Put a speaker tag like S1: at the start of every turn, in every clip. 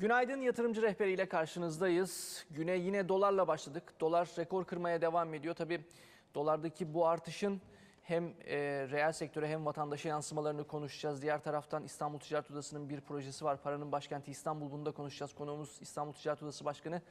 S1: Günaydın yatırımcı rehberiyle karşınızdayız. Güne yine dolarla başladık. Dolar rekor kırmaya devam ediyor. Tabii dolardaki bu artışın hem e, reel sektöre hem vatandaşa yansımalarını konuşacağız. Diğer taraftan İstanbul Ticaret Odası'nın bir projesi var. Paranın başkenti İstanbul. Bunu da konuşacağız. Konuğumuz İstanbul Ticaret Odası Başkanı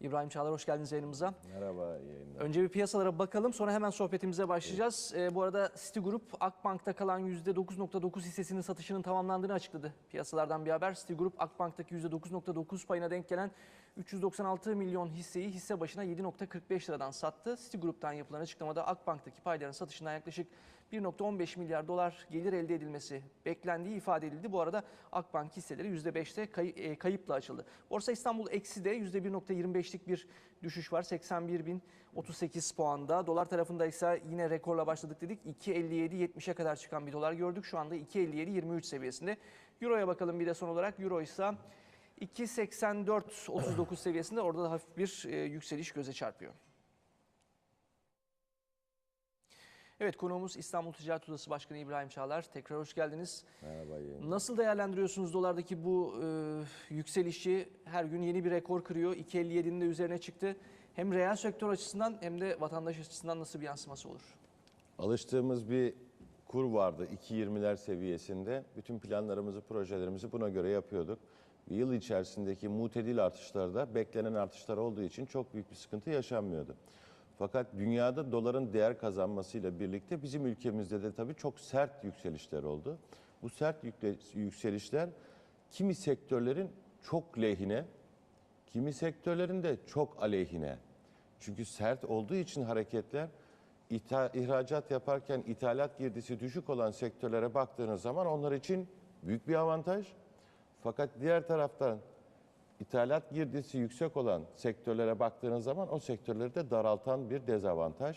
S1: İbrahim Çağlar. Hoş geldiniz yayınımıza.
S2: Merhaba yayınlar.
S1: Önce bir piyasalara bakalım sonra hemen sohbetimize başlayacağız. Ee, bu arada Citigroup Akbank'ta kalan %9.9 hissesinin satışının tamamlandığını açıkladı. Piyasalardan bir haber Citigroup Akbank'taki %9.9 payına denk gelen 396 milyon hisseyi hisse başına 7.45 liradan sattı. Citigroup'tan yapılan açıklamada Akbank'taki payların satışından yaklaşık 1.15 milyar dolar gelir elde edilmesi beklendiği ifade edildi. Bu arada Akbank hisseleri %5'te kay- e, kayıpla açıldı. Borsa İstanbul eksi de %1.25'lik bir düşüş var. 81.038 puanda. Dolar tarafında ise yine rekorla başladık dedik. 2.57-70'e kadar çıkan bir dolar gördük. Şu anda 2.57-23 seviyesinde. Euro'ya bakalım bir de son olarak. Euro ise 2.84-39 seviyesinde. Orada da hafif bir e, yükseliş göze çarpıyor. Evet konuğumuz İstanbul Ticaret Odası Başkanı İbrahim Çağlar. Tekrar hoş geldiniz.
S2: Merhaba yayınlar.
S1: Nasıl değerlendiriyorsunuz dolardaki bu e, yükselişi? Her gün yeni bir rekor kırıyor. 2.57'nin de üzerine çıktı. Hem reel sektör açısından hem de vatandaş açısından nasıl bir yansıması olur?
S2: Alıştığımız bir kur vardı 2.20'ler seviyesinde. Bütün planlarımızı, projelerimizi buna göre yapıyorduk. Yıl içerisindeki mutedil artışlarda beklenen artışlar olduğu için çok büyük bir sıkıntı yaşanmıyordu. Fakat dünyada doların değer kazanmasıyla birlikte bizim ülkemizde de tabii çok sert yükselişler oldu. Bu sert yükselişler kimi sektörlerin çok lehine, kimi sektörlerin de çok aleyhine. Çünkü sert olduğu için hareketler itha- ihracat yaparken ithalat girdisi düşük olan sektörlere baktığınız zaman onlar için büyük bir avantaj. Fakat diğer taraftan ithalat girdisi yüksek olan sektörlere baktığınız zaman o sektörleri de daraltan bir dezavantaj.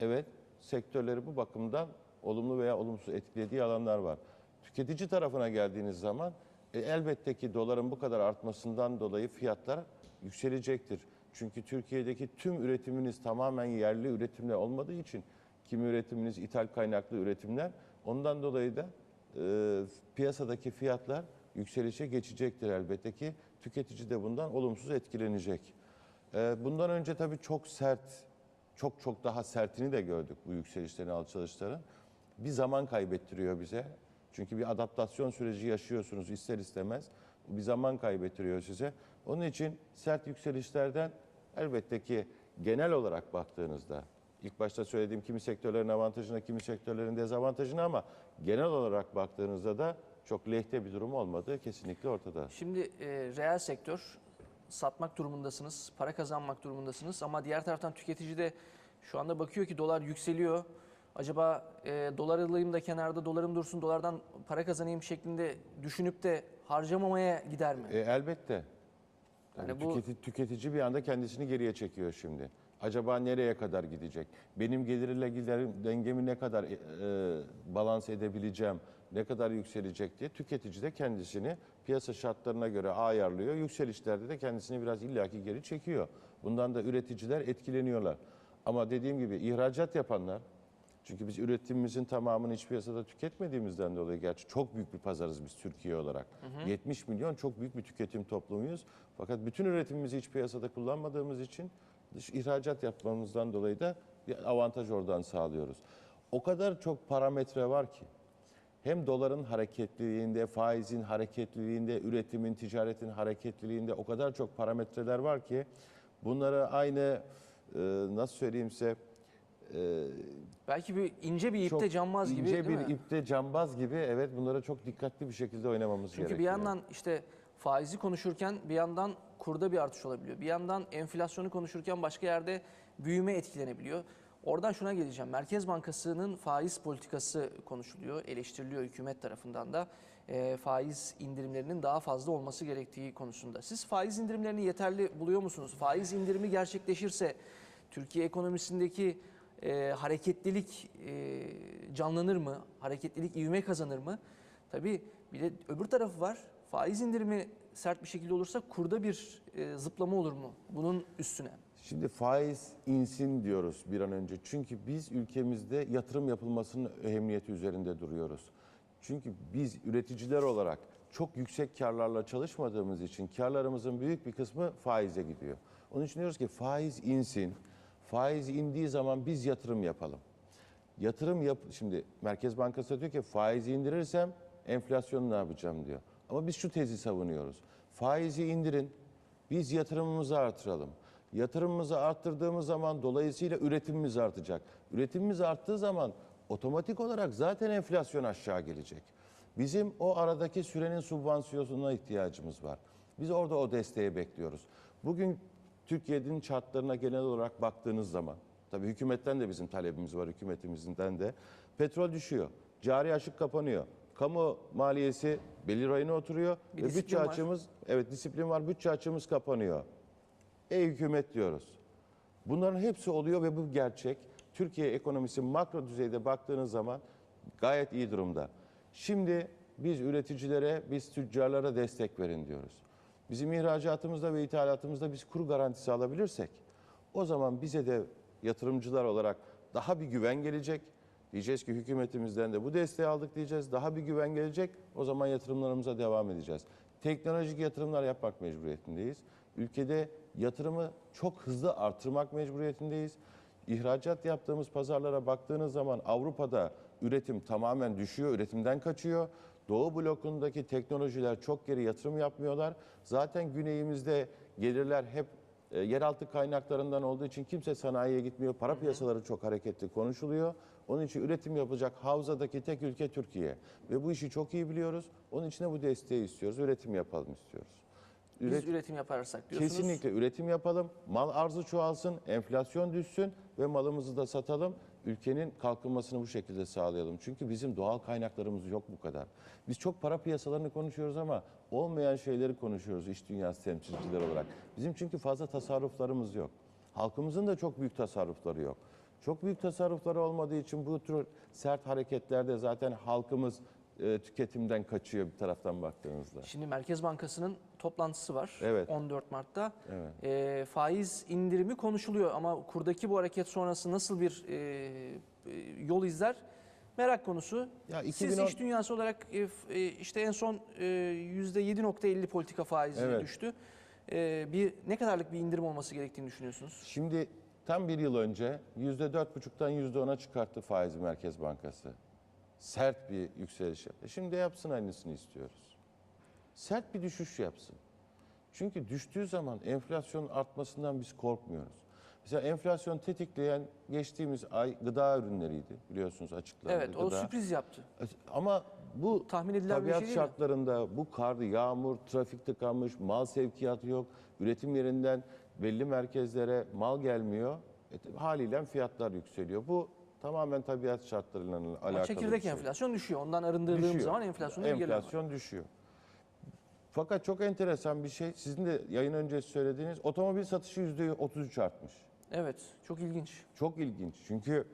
S2: Evet, sektörleri bu bakımdan olumlu veya olumsuz etkilediği alanlar var. Tüketici tarafına geldiğiniz zaman e, elbette ki doların bu kadar artmasından dolayı fiyatlar yükselecektir. Çünkü Türkiye'deki tüm üretiminiz tamamen yerli üretimle olmadığı için kimi üretiminiz ithal kaynaklı üretimler ondan dolayı da e, piyasadaki fiyatlar yükselişe geçecektir elbette ki. Tüketici de bundan olumsuz etkilenecek. E, bundan önce tabii çok sert, çok çok daha sertini de gördük bu yükselişlerin, alçalışların. Bir zaman kaybettiriyor bize. Çünkü bir adaptasyon süreci yaşıyorsunuz ister istemez. Bir zaman kaybettiriyor size. Onun için sert yükselişlerden elbette ki genel olarak baktığınızda ilk başta söylediğim kimi sektörlerin avantajına, kimi sektörlerin dezavantajına ama genel olarak baktığınızda da çok lehte bir durum olmadığı kesinlikle ortada.
S1: Şimdi e, reel sektör satmak durumundasınız, para kazanmak durumundasınız ama diğer taraftan tüketici de şu anda bakıyor ki dolar yükseliyor. Acaba e, dolar alayım da kenarda dolarım dursun, dolardan para kazanayım şeklinde düşünüp de harcamamaya gider mi?
S2: E, elbette. Yani
S1: Yani bu-
S2: tüketi- tüketici bir anda kendisini geriye çekiyor şimdi. Acaba nereye kadar gidecek? Benim gelirle giderim dengemi ne kadar e, e, balans edebileceğim? Ne kadar yükselecek diye tüketici de kendisini piyasa şartlarına göre ayarlıyor. Yükselişlerde de kendisini biraz illaki geri çekiyor. Bundan da üreticiler etkileniyorlar. Ama dediğim gibi ihracat yapanlar çünkü biz üretimimizin tamamını iç piyasada tüketmediğimizden dolayı gerçi çok büyük bir pazarız biz Türkiye olarak. 70 milyon çok büyük bir tüketim toplumuyuz. Fakat bütün üretimimizi iç piyasada kullanmadığımız için dış ihracat yapmamızdan dolayı da bir avantaj oradan sağlıyoruz. O kadar çok parametre var ki hem doların hareketliliğinde, faizin hareketliliğinde, üretimin, ticaretin hareketliliğinde o kadar çok parametreler var ki bunları aynı e, nasıl söyleyeyim size e,
S1: Belki bir ince bir ipte cambaz gibi
S2: ince bir
S1: mi?
S2: ipte cambaz gibi evet bunlara çok dikkatli bir şekilde oynamamız
S1: Çünkü
S2: gerekiyor.
S1: bir yandan işte faizi konuşurken bir yandan kurda bir artış olabiliyor. Bir yandan enflasyonu konuşurken başka yerde büyüme etkilenebiliyor. Oradan şuna geleceğim. Merkez Bankası'nın faiz politikası konuşuluyor, eleştiriliyor hükümet tarafından da. Eee, faiz indirimlerinin daha fazla olması gerektiği konusunda. Siz faiz indirimlerini yeterli buluyor musunuz? Faiz indirimi gerçekleşirse Türkiye ekonomisindeki eee, hareketlilik eee, canlanır mı? Hareketlilik ivme kazanır mı? Tabii bir de öbür tarafı var. Faiz indirimi sert bir şekilde olursa kurda bir e, zıplama olur mu bunun üstüne?
S2: Şimdi faiz insin diyoruz bir an önce. Çünkü biz ülkemizde yatırım yapılmasının ehemmiyeti üzerinde duruyoruz. Çünkü biz üreticiler olarak çok yüksek karlarla çalışmadığımız için karlarımızın büyük bir kısmı faize gidiyor. Onun için diyoruz ki faiz insin. Faiz indiği zaman biz yatırım yapalım. Yatırım yap şimdi Merkez Bankası diyor ki faizi indirirsem enflasyonu ne yapacağım diyor. Ama biz şu tezi savunuyoruz. Faizi indirin. Biz yatırımımızı artıralım. Yatırımımızı arttırdığımız zaman dolayısıyla üretimimiz artacak. Üretimimiz arttığı zaman otomatik olarak zaten enflasyon aşağı gelecek. Bizim o aradaki sürenin subvansiyonuna ihtiyacımız var. Biz orada o desteği bekliyoruz. Bugün Türkiye'nin şartlarına genel olarak baktığınız zaman, tabii hükümetten de bizim talebimiz var, hükümetimizden de. Petrol düşüyor, cari açık kapanıyor. Kamu maliyesi belli rayına oturuyor
S1: Bir
S2: ve bütçe
S1: var.
S2: açığımız, evet disiplin var, bütçe açığımız kapanıyor. Ey hükümet diyoruz. Bunların hepsi oluyor ve bu gerçek. Türkiye ekonomisi makro düzeyde baktığınız zaman gayet iyi durumda. Şimdi biz üreticilere, biz tüccarlara destek verin diyoruz. Bizim ihracatımızda ve ithalatımızda biz kuru garantisi alabilirsek o zaman bize de yatırımcılar olarak daha bir güven gelecek. Diyeceğiz ki hükümetimizden de bu desteği aldık diyeceğiz. Daha bir güven gelecek. O zaman yatırımlarımıza devam edeceğiz. Teknolojik yatırımlar yapmak mecburiyetindeyiz. Ülkede yatırımı çok hızlı artırmak mecburiyetindeyiz. İhracat yaptığımız pazarlara baktığınız zaman Avrupa'da üretim tamamen düşüyor, üretimden kaçıyor. Doğu blokundaki teknolojiler çok geri yatırım yapmıyorlar. Zaten güneyimizde gelirler hep e, yeraltı kaynaklarından olduğu için kimse sanayiye gitmiyor. Para piyasaları çok hareketli konuşuluyor. Onun için üretim yapacak havzadaki tek ülke Türkiye. Ve bu işi çok iyi biliyoruz. Onun için de bu desteği istiyoruz. Üretim yapalım istiyoruz.
S1: Biz
S2: Üret-
S1: üretim yaparsak diyorsunuz.
S2: Kesinlikle üretim yapalım, mal arzı çoğalsın, enflasyon düşsün ve malımızı da satalım. Ülkenin kalkınmasını bu şekilde sağlayalım. Çünkü bizim doğal kaynaklarımız yok bu kadar. Biz çok para piyasalarını konuşuyoruz ama olmayan şeyleri konuşuyoruz iş dünyası temsilcileri olarak. Bizim çünkü fazla tasarruflarımız yok. Halkımızın da çok büyük tasarrufları yok. Çok büyük tasarrufları olmadığı için bu tür sert hareketlerde zaten halkımız e, tüketimden kaçıyor bir taraftan baktığınızda.
S1: Şimdi Merkez Bankası'nın toplantısı var
S2: Evet.
S1: 14 Mart'ta.
S2: Evet.
S1: Ee, faiz indirimi konuşuluyor ama kurdaki bu hareket sonrası nasıl bir e, e, yol izler merak konusu.
S2: Ya
S1: Siz
S2: 2010
S1: iş dünyası olarak e, e, işte en son e, %7.50 politika faizi
S2: Evet.
S1: düştü. E, bir ne kadarlık bir indirim olması gerektiğini düşünüyorsunuz?
S2: Şimdi tam bir yıl önce %4,5'tan %10'a çıkarttı faizi Merkez Bankası. Sert bir yükseliş yaptı. Şimdi de yapsın aynısını istiyoruz. Sert bir düşüş yapsın. Çünkü düştüğü zaman enflasyonun artmasından biz korkmuyoruz. Mesela enflasyon tetikleyen geçtiğimiz ay gıda ürünleriydi biliyorsunuz açıklandı.
S1: Evet o
S2: gıda.
S1: sürpriz yaptı.
S2: Ama bu
S1: Tahmin edilen bir
S2: tabiat
S1: şey değil mi?
S2: şartlarında bu kar, yağmur, trafik tıkanmış, mal sevkiyatı yok. Üretim yerinden belli merkezlere mal gelmiyor. E, haliyle fiyatlar yükseliyor. Bu tamamen tabiat şartlarıyla alakalı
S1: Ama çekirdek
S2: şey.
S1: enflasyon düşüyor. Ondan arındırdığımız
S2: Düşüyor.
S1: zaman var.
S2: Enflasyon düşüyor. Fakat çok enteresan bir şey. Sizin de yayın öncesi söylediğiniz otomobil satışı %33 artmış.
S1: Evet çok ilginç.
S2: Çok ilginç. Çünkü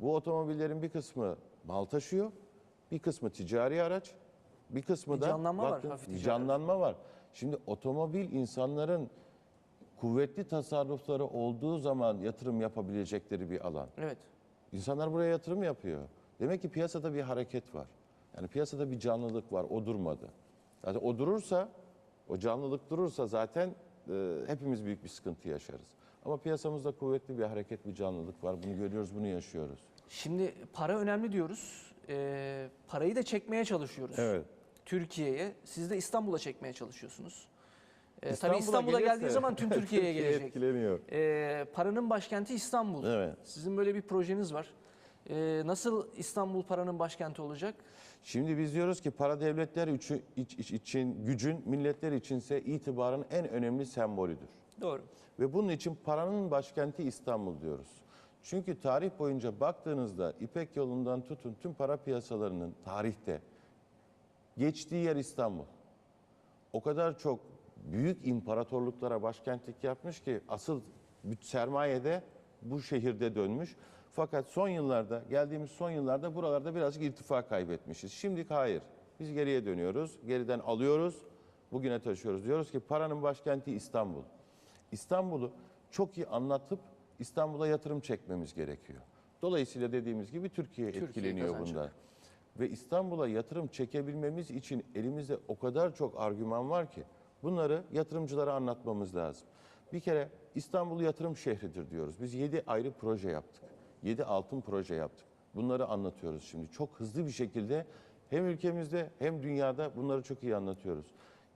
S2: bu otomobillerin bir kısmı mal taşıyor, bir kısmı ticari araç, bir kısmı
S1: Bir
S2: da
S1: canlanma var,
S2: bakın,
S1: hafif
S2: canlanma var. Şimdi otomobil insanların kuvvetli tasarrufları olduğu zaman yatırım yapabilecekleri bir alan.
S1: Evet.
S2: İnsanlar buraya yatırım yapıyor. Demek ki piyasada bir hareket var. Yani piyasada bir canlılık var. O durmadı. Zaten o durursa, o canlılık durursa zaten e, hepimiz büyük bir sıkıntı yaşarız. Ama piyasamızda kuvvetli bir hareket, bir canlılık var. Bunu görüyoruz, bunu yaşıyoruz.
S1: Şimdi para önemli diyoruz. Ee, parayı da çekmeye çalışıyoruz. Türkiye'ye. Siz de İstanbul'a çekmeye çalışıyorsunuz. Ee, tabii İstanbul'a
S2: gelirse
S1: geldiği zaman tüm Türkiye'ye
S2: Türkiye
S1: gelecek.
S2: etkileniyor.
S1: Ee, paranın başkenti İstanbul.
S2: Evet.
S1: Sizin böyle bir projeniz var. Ee, nasıl İstanbul paranın başkenti olacak?
S2: Şimdi biz diyoruz ki para devletler için, iç- iç- için gücün, milletler içinse itibarın en önemli sembolüdür.
S1: Doğru.
S2: Ve bunun için paranın başkenti İstanbul diyoruz. Çünkü tarih boyunca baktığınızda İpek yolundan tutun tüm para piyasalarının tarihte geçtiği yer İstanbul. O kadar çok büyük imparatorluklara başkentlik yapmış ki asıl büt- sermaye de bu şehirde dönmüş. Fakat son yıllarda, geldiğimiz son yıllarda buralarda birazcık irtifa kaybetmişiz. Şimdi hayır. Biz geriye dönüyoruz. Geriden alıyoruz. Bugüne taşıyoruz. Diyoruz ki paranın başkenti İstanbul. İstanbul'u çok iyi anlatıp İstanbul'a yatırım çekmemiz gerekiyor. Dolayısıyla dediğimiz gibi Türkiye,
S1: Türkiye
S2: etkileniyor
S1: kazanacak.
S2: bundan. Ve İstanbul'a yatırım çekebilmemiz için elimizde o kadar çok argüman var ki bunları yatırımcılara anlatmamız lazım. Bir kere İstanbul yatırım şehridir diyoruz. Biz 7 ayrı proje yaptık. 7 altın proje yaptık. Bunları anlatıyoruz şimdi. Çok hızlı bir şekilde hem ülkemizde hem dünyada bunları çok iyi anlatıyoruz.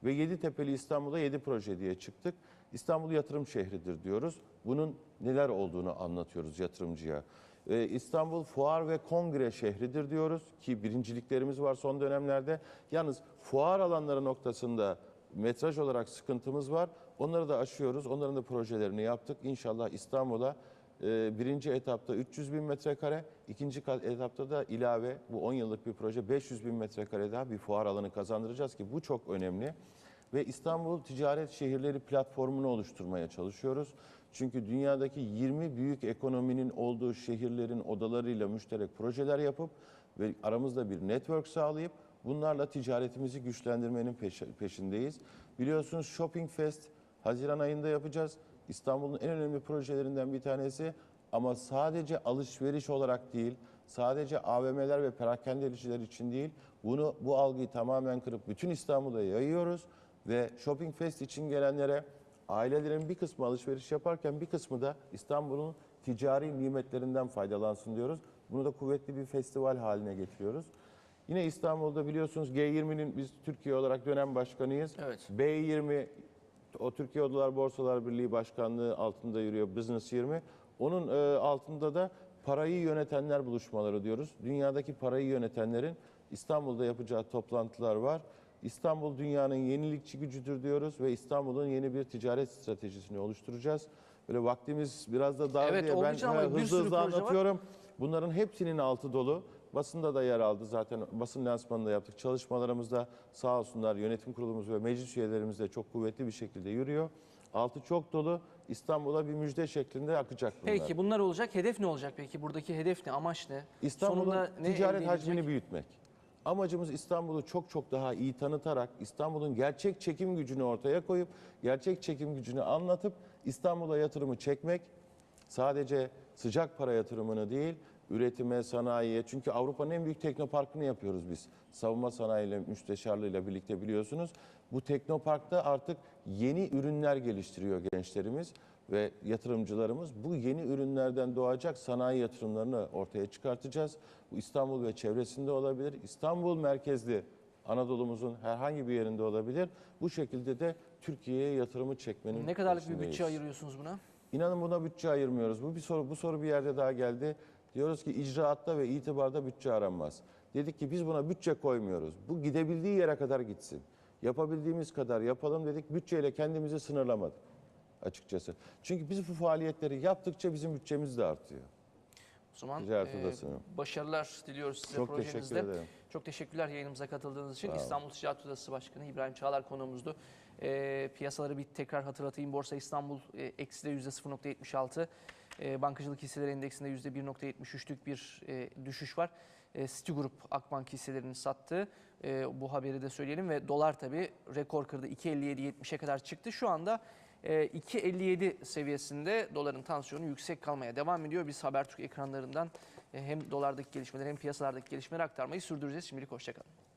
S2: Ve Yeditepe'li İstanbul'a 7 proje diye çıktık. İstanbul yatırım şehridir diyoruz. Bunun neler olduğunu anlatıyoruz yatırımcıya. Ee, İstanbul fuar ve kongre şehridir diyoruz ki birinciliklerimiz var son dönemlerde. Yalnız fuar alanları noktasında metraj olarak sıkıntımız var. Onları da aşıyoruz. Onların da projelerini yaptık. İnşallah İstanbul'a e, birinci etapta 300 bin metrekare, ikinci etapta da ilave bu 10 yıllık bir proje 500 bin metrekare daha bir fuar alanı kazandıracağız ki bu çok önemli. Ve İstanbul Ticaret Şehirleri platformunu oluşturmaya çalışıyoruz. Çünkü dünyadaki 20 büyük ekonominin olduğu şehirlerin odalarıyla müşterek projeler yapıp ve aramızda bir network sağlayıp bunlarla ticaretimizi güçlendirmenin peş- peşindeyiz. Biliyorsunuz Shopping Fest Haziran ayında yapacağız. İstanbul'un en önemli projelerinden bir tanesi ama sadece alışveriş olarak değil, sadece AVM'ler ve perakendeciler için değil, bunu bu algıyı tamamen kırıp bütün İstanbul'a yayıyoruz ve Shopping Fest için gelenlere ailelerin bir kısmı alışveriş yaparken bir kısmı da İstanbul'un ticari nimetlerinden faydalansın diyoruz. Bunu da kuvvetli bir festival haline getiriyoruz. Yine İstanbul'da biliyorsunuz G20'nin biz Türkiye olarak dönem başkanıyız.
S1: Evet.
S2: B20 o Türkiye Odalar Borsalar Birliği Başkanlığı altında yürüyor Business 20. Onun e, altında da parayı yönetenler buluşmaları diyoruz. Dünyadaki parayı yönetenlerin İstanbul'da yapacağı toplantılar var. İstanbul dünyanın yenilikçi gücüdür diyoruz ve İstanbul'un yeni bir ticaret stratejisini oluşturacağız. Böyle vaktimiz biraz da dar
S1: Evet,
S2: diye ben hızlı hızlı
S1: proje var.
S2: anlatıyorum. Bunların hepsinin altı dolu. Basında da yer aldı zaten basın lansmanında yaptık. Çalışmalarımızda sağ olsunlar yönetim kurulumuz ve meclis üyelerimiz de çok kuvvetli bir şekilde yürüyor. Altı çok dolu. İstanbul'a bir müjde şeklinde akacak bunlar.
S1: Peki bunlar olacak. Hedef ne olacak peki? Buradaki hedef ne? Amaç ne?
S2: İstanbul'un ticaret hacmini büyütmek. Amacımız İstanbul'u çok çok daha iyi tanıtarak İstanbul'un gerçek çekim gücünü ortaya koyup gerçek çekim gücünü anlatıp İstanbul'a yatırımı çekmek. Sadece sıcak para yatırımını değil, üretime, sanayiye. Çünkü Avrupa'nın en büyük teknoparkını yapıyoruz biz. Savunma sanayiyle, müsteşarlığıyla birlikte biliyorsunuz. Bu teknoparkta artık yeni ürünler geliştiriyor gençlerimiz ve yatırımcılarımız. Bu yeni ürünlerden doğacak sanayi yatırımlarını ortaya çıkartacağız. Bu İstanbul ve çevresinde olabilir. İstanbul merkezli Anadolu'muzun herhangi bir yerinde olabilir. Bu şekilde de Türkiye'ye yatırımı çekmenin
S1: Ne kadarlık bir bütçe ayırıyorsunuz buna?
S2: İnanın buna bütçe ayırmıyoruz. Bu bir soru, bu soru bir yerde daha geldi. Diyoruz ki icraatta ve itibarda bütçe aranmaz. Dedik ki biz buna bütçe koymuyoruz. Bu gidebildiği yere kadar gitsin. Yapabildiğimiz kadar yapalım dedik. Bütçeyle kendimizi sınırlamadık açıkçası. Çünkü biz bu faaliyetleri yaptıkça bizim bütçemiz de artıyor.
S1: O zaman e, başarılar diliyoruz size
S2: Çok teşekkür
S1: projenizde.
S2: ederim.
S1: Çok teşekkürler yayınımıza katıldığınız için. İstanbul Ticaret Odası Başkanı İbrahim Çağlar konuğumuzdu. E, piyasaları bir tekrar hatırlatayım. Borsa İstanbul e, eksi de %0.76. E, bankacılık hisseleri endeksinde %1.73'lük bir e, düşüş var. E, Citigroup Akbank hisselerini sattı. E, bu haberi de söyleyelim ve dolar tabii rekor kırdı. 2.57-70'e kadar çıktı. Şu anda e, 2.57 seviyesinde doların tansiyonu yüksek kalmaya devam ediyor. Biz Habertürk ekranlarından e, hem dolardaki gelişmeleri hem piyasalardaki gelişmeleri aktarmayı sürdüreceğiz. Şimdilik hoşçakalın.